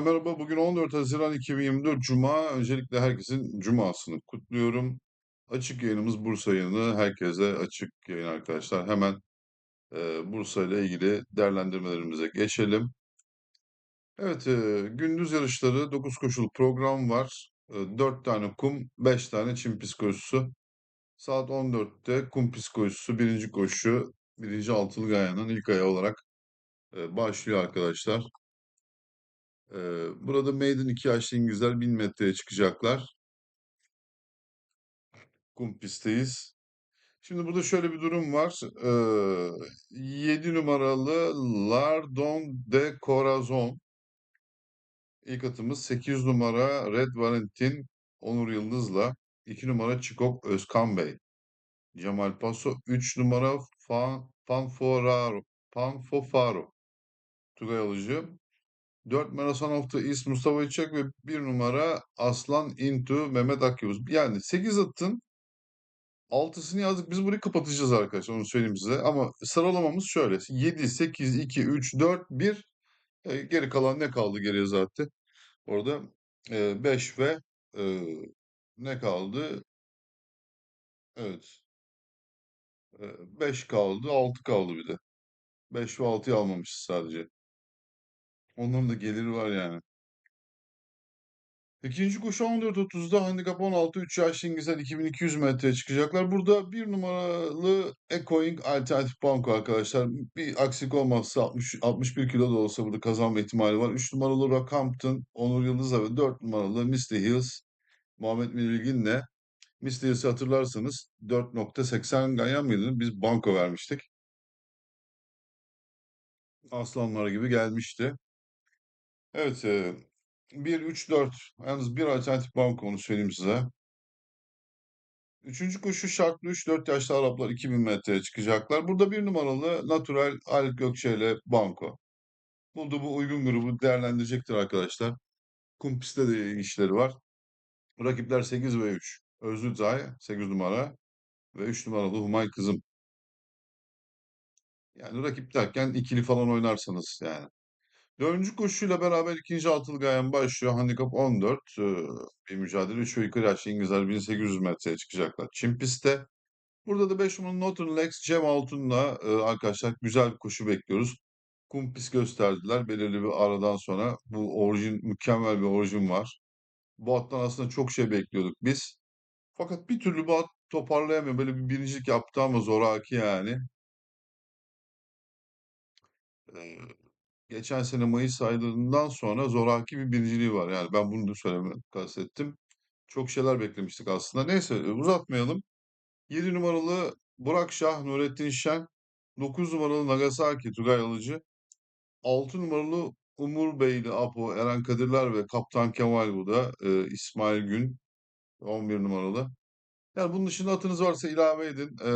Merhaba, bugün 14 Haziran 2024 Cuma. Öncelikle herkesin Cuma'sını kutluyorum. Açık yayınımız Bursa yayını. Herkese açık yayın arkadaşlar. Hemen e, Bursa ile ilgili değerlendirmelerimize geçelim. Evet, e, gündüz yarışları 9 koşulu program var. E, 4 tane kum, 5 tane çim koşusu. Saat 14'te kum koşusu, birinci koşu, birinci altılı gayanın ilk ayağı olarak e, başlıyor arkadaşlar. Burada Maiden 2 yaşlı İngilizler 1000 metreye çıkacaklar. Kum pistteyiz. Şimdi burada şöyle bir durum var. Ee, 7 numaralı Lardon de Corazon. İlk atımız 8 numara Red Valentin Onur Yıldız'la. 2 numara Çikok Özkan Bey. Cemal Paso. 3 numara Fan, Fanforaro. Panfofaro. Tugay Alıcı. 4 numara Son of the East Mustafa İçek ve 1 numara Aslan Into Mehmet Akyavuz. Yani 8 atın 6'sını yazdık. Biz burayı kapatacağız arkadaşlar onu söyleyeyim size. Ama sıralamamız şöyle. 7, 8, 2, 3, 4, 1. E, geri kalan ne kaldı geriye zaten? Orada e, 5 ve e, ne kaldı? Evet. E, 5 kaldı. 6 kaldı bir de. 5 ve 6'yı almamışız sadece. Onların da geliri var yani. İkinci koşu 14.30'da handikap 16 3 yaşlı İngilizler 2200 metreye çıkacaklar. Burada bir numaralı Echoing Alternatif Banko arkadaşlar. Bir aksik olmazsa 60, 61 kilo da olsa burada kazanma ihtimali var. 3 numaralı Rockhampton, Onur Yıldız'a ve 4 numaralı Misty Hills, Muhammed Bilgin'le. Misty Hills'i hatırlarsanız 4.80 ganyan mıydı? Biz banko vermiştik. Aslanlar gibi gelmişti. Evet, e, 1, 3, 4. Yalnız bir alternatif banko onu söyleyeyim size. Üçüncü koşu şartlı 3-4 yaşlı Araplar 2000 metreye çıkacaklar. Burada bir numaralı Natural Halit Gökçe ile Banko. Burada bu uygun grubu değerlendirecektir arkadaşlar. Kum pistte de işleri var. Rakipler 8 ve 3. Özlü Zay 8 numara ve 3 numaralı Humay Kızım. Yani rakip derken ikili falan oynarsanız yani. Dördüncü koşuyla beraber ikinci altılı gayen başlıyor. Handikap 14. Ee, bir mücadele 3 ve yukarı yaşlı İngilizler 1800 metreye çıkacaklar. Çim pistte Burada da 5 numaralı Northern Lex Cem Altun'la arkadaşlar güzel bir koşu bekliyoruz. Kumpis gösterdiler belirli bir aradan sonra. Bu orijin mükemmel bir orijin var. Bu attan aslında çok şey bekliyorduk biz. Fakat bir türlü bu at toparlayamıyor. Böyle bir birincilik yaptı ama zoraki yani. Geçen sene Mayıs aylarından sonra zoraki bir birinciliği var. Yani ben bunu da söylemek kastettim. Çok şeyler beklemiştik aslında. Neyse e, uzatmayalım. 7 numaralı Burak Şah, Nurettin Şen, 9 numaralı Nagasaki Tugay Alıcı, 6 numaralı Umur Beyli Apo, Eren Kadirler ve Kaptan Kemal bu da e, İsmail Gün 11 numaralı. Yani bunun dışında atınız varsa ilave edin. E,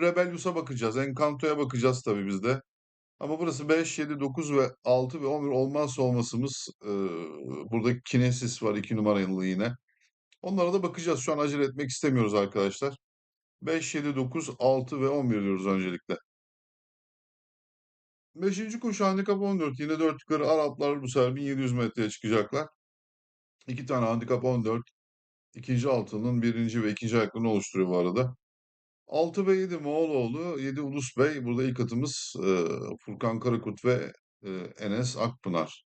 Rebellius'a bakacağız. Encanto'ya bakacağız tabii biz de. Ama burası 5, 7, 9 ve 6 ve 11 olmazsa olmasımız e, burada Kinesis var 2 numaralı yine. Onlara da bakacağız. Şu an acele etmek istemiyoruz arkadaşlar. 5, 7, 9, 6 ve 11 diyoruz öncelikle. Beşinci koşu handikap 14. Yine 4 yukarı Araplar bu sefer 1700 metreye çıkacaklar. İki tane handikap 14. İkinci altının birinci ve ikinci ayaklarını oluşturuyor bu arada. 6 ve 7 Moğoloğlu, 7 Ulus Bey. Burada ilk atımız e, Furkan Karakurt ve e, Enes Akpınar.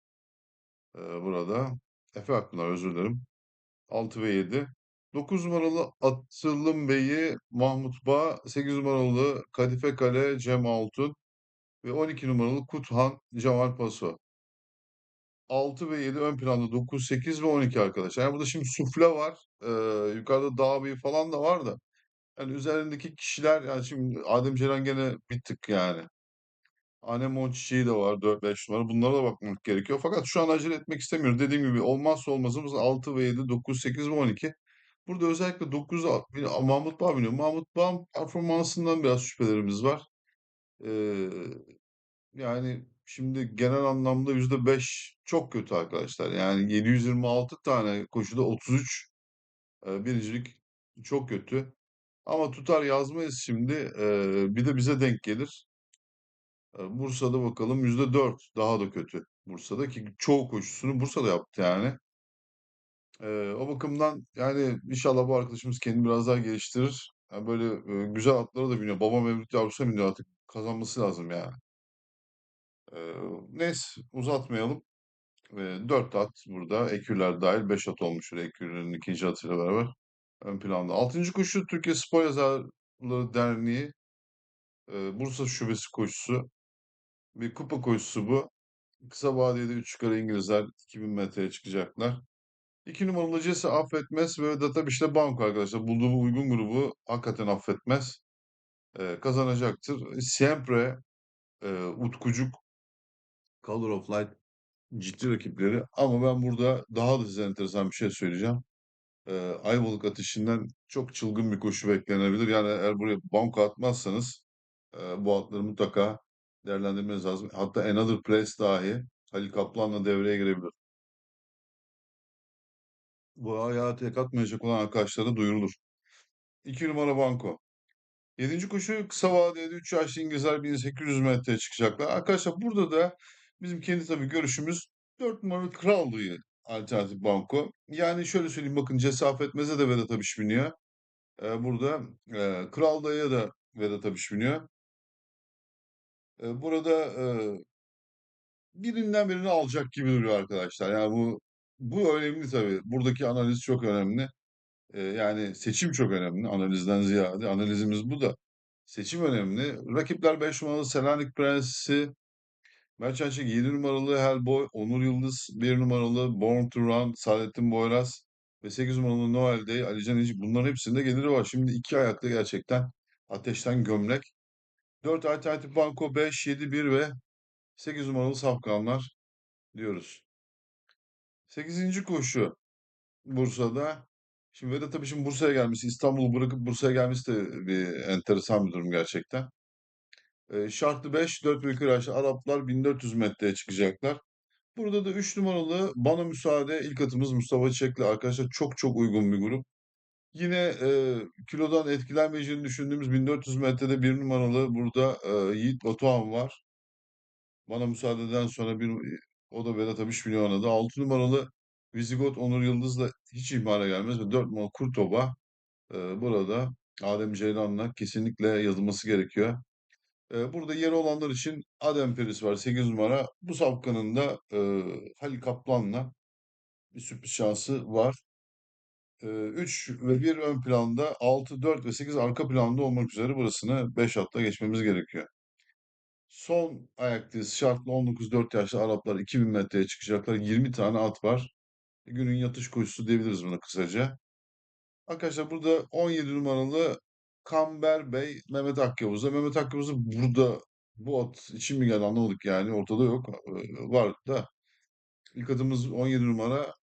E, burada. Efe Akpınar özür dilerim. 6 ve 7. 9 numaralı Atılım Bey'i Mahmut Bağ, 8 numaralı Kadife Kale Cem Altun ve 12 numaralı Kuthan Cemal Paso. 6 ve 7 ön planda 9, 8 ve 12 arkadaşlar. Yani burada şimdi sufle var. Ee, yukarıda dağ beyi falan da var da. Yani üzerindeki kişiler yani şimdi Adem Ceylan gene bir tık yani. Anemon çiçeği de var 4-5 numara. Bunlara da bakmak gerekiyor. Fakat şu an acele etmek istemiyoruz. Dediğim gibi olmazsa olmazımız 6 ve 7, 9, 8 ve 12. Burada özellikle 9 Mahmut Bağ biniyor. Mahmut Bağ performansından biraz şüphelerimiz var. Ee, yani şimdi genel anlamda %5 çok kötü arkadaşlar. Yani 726 tane koşuda 33 e, birincilik çok kötü. Ama tutar yazmayız şimdi. E, bir de bize denk gelir. E, Bursa'da bakalım %4 daha da kötü. Bursa'da ki çoğu koşusunu Bursa'da yaptı yani. Ee, o bakımdan yani inşallah bu arkadaşımız kendini biraz daha geliştirir. Yani böyle e, güzel atlara da biniyor. Babam Mevlüt Yavrusu'na biniyor artık. Kazanması lazım yani. Ee, neyse uzatmayalım. Ee, 4 at burada. Ekürler dahil 5 at olmuş. Ekürlerin ikinci atıyla beraber ön planda. Altıncı koşu Türkiye Spor Yazarları Derneği e, Bursa Şubesi koşusu. Bir kupa koşusu bu. Kısa vadede 3 yukarı İngilizler 2000 metreye çıkacaklar. 2 numaralı Cesi affetmez ve Data işte banko arkadaşlar. Bulduğu uygun grubu hakikaten affetmez. Ee, kazanacaktır. Siempre, e, Utkucuk, Color of Light ciddi rakipleri. Ama ben burada daha da size enteresan bir şey söyleyeceğim. Ee, Ayvalık ateşinden çok çılgın bir koşu beklenebilir. Yani eğer buraya banko atmazsanız e, bu atları mutlaka değerlendirmeniz lazım. Hatta Another Place dahi Halil Kaplan'la devreye girebilir. Bu ayağı tek atmayacak olan arkadaşlara duyurulur. 2 numara banko. Yedinci koşu kısa vadede 3 yaşlı İngilizler 1800 metreye çıkacaklar. Arkadaşlar burada da bizim kendi tabii görüşümüz 4 numaralı Krallı'yı alternatif banko. Yani şöyle söyleyeyim bakın Cesafet Meze de Vedat Abiş biniyor. Ee, burada e, Kral Dayı'ya da Vedat Abiş biniyor. Ee, burada e, birinden birini alacak gibi duruyor arkadaşlar. Yani bu bu önemli tabii. Buradaki analiz çok önemli. Ee, yani seçim çok önemli analizden ziyade. Analizimiz bu da. Seçim önemli. Rakipler 5 numaralı Selanik Prensi, Mertcan Çek 7 numaralı Hellboy, Onur Yıldız 1 numaralı Born to Run, Saadettin Boyraz ve 8 numaralı Noel Day, Alican İnci. Bunların hepsinde geliri var. Şimdi iki ayakta gerçekten ateşten gömlek. 4 alternatif banko 5, 7, 1 ve 8 numaralı safkanlar diyoruz. 8. koşu Bursa'da. Şimdi Vedat tabii şimdi Bursa'ya gelmesi, İstanbul'u bırakıp Bursa'ya gelmesi de bir enteresan bir durum gerçekten. E, şartlı 5, 4 ve yukarı Araplar 1400 metreye çıkacaklar. Burada da 3 numaralı bana müsaade ilk atımız Mustafa Çiçek'le arkadaşlar çok çok uygun bir grup. Yine e, kilodan etkilenmeyeceğini düşündüğümüz 1400 metrede bir numaralı burada e, Yiğit Batuhan var. Bana müsaadeden sonra bir o da Vedat Abiş biliyor oynadı. 6 numaralı Vizigot Onur Yıldız da hiç ihmale gelmez ve 4 numaralı Kurtoba e, burada Adem Ceylan'la kesinlikle yazılması gerekiyor. Burada yeri olanlar için Adem Peris var 8 numara. Bu safkanın da e, Halil Kaplan'la bir sürpriz şansı var. E, 3 ve 1 ön planda 6, 4 ve 8 arka planda olmak üzere burasını 5 atla geçmemiz gerekiyor. Son ayaktayız. Şartlı 19-4 yaşlı Araplar 2000 metreye çıkacaklar. 20 tane at var. Günün yatış koşusu diyebiliriz buna kısaca. Arkadaşlar burada 17 numaralı Kamber Bey Mehmet Akyavuz'a. Mehmet Akyavuz'a burada bu at için mi geldi anlamadık yani. Ortada yok. Ee, var da. İlk adımız 17 numara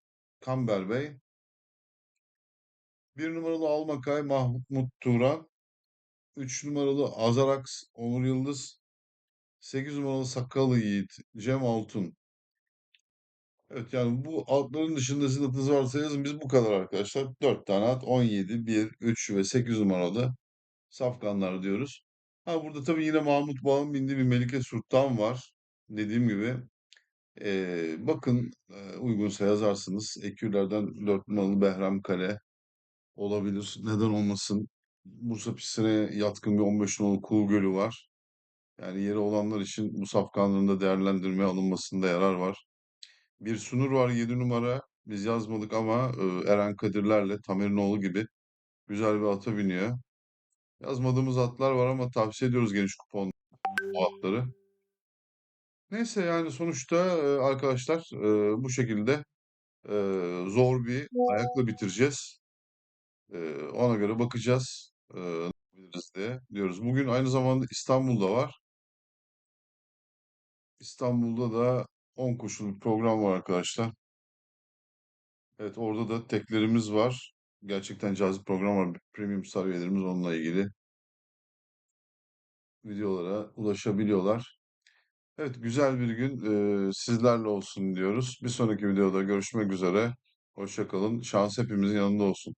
Kamber Bey. Bir numaralı Almakay Mahmut Turan. 3 numaralı Azarax Onur Yıldız. 8 numaralı Sakalı Yiğit Cem Altun. Evet yani bu atların dışında sizin adınız varsa yazın. Biz bu kadar arkadaşlar. 4 tane at 17, 1, 3 ve 8 numaralı safkanlar diyoruz. Ha burada tabii yine Mahmut Bağ'ın bindiği bir Melike Sultan var. Dediğim gibi eee, bakın eee, uygunsa yazarsınız. Ekürlerden 4 numaralı Behram Kale olabilir. Neden olmasın? Bursa pistine yatkın bir 15 numaralı Kuğu Gölü var. Yani yeri olanlar için bu safkanların da değerlendirmeye alınmasında yarar var. Bir Sunur var 7 numara. Biz yazmadık ama eee, Eren Kadirlerle Tamer'in oğlu gibi güzel bir ata biniyor. Yazmadığımız atlar var ama tavsiye ediyoruz geniş kupon bu atları. Neyse yani sonuçta arkadaşlar bu şekilde zor bir ayakla bitireceğiz. Ona göre bakacağız ne yapabiliriz diye diyoruz. Bugün aynı zamanda İstanbul'da var. İstanbul'da da 10 koşulu program var arkadaşlar. Evet orada da teklerimiz var. Gerçekten cazip program var. Premium Star üyelerimiz onunla ilgili videolara ulaşabiliyorlar. Evet, güzel bir gün eee, sizlerle olsun diyoruz. Bir sonraki videoda görüşmek üzere. Hoşça kalın. Şans hepimizin yanında olsun.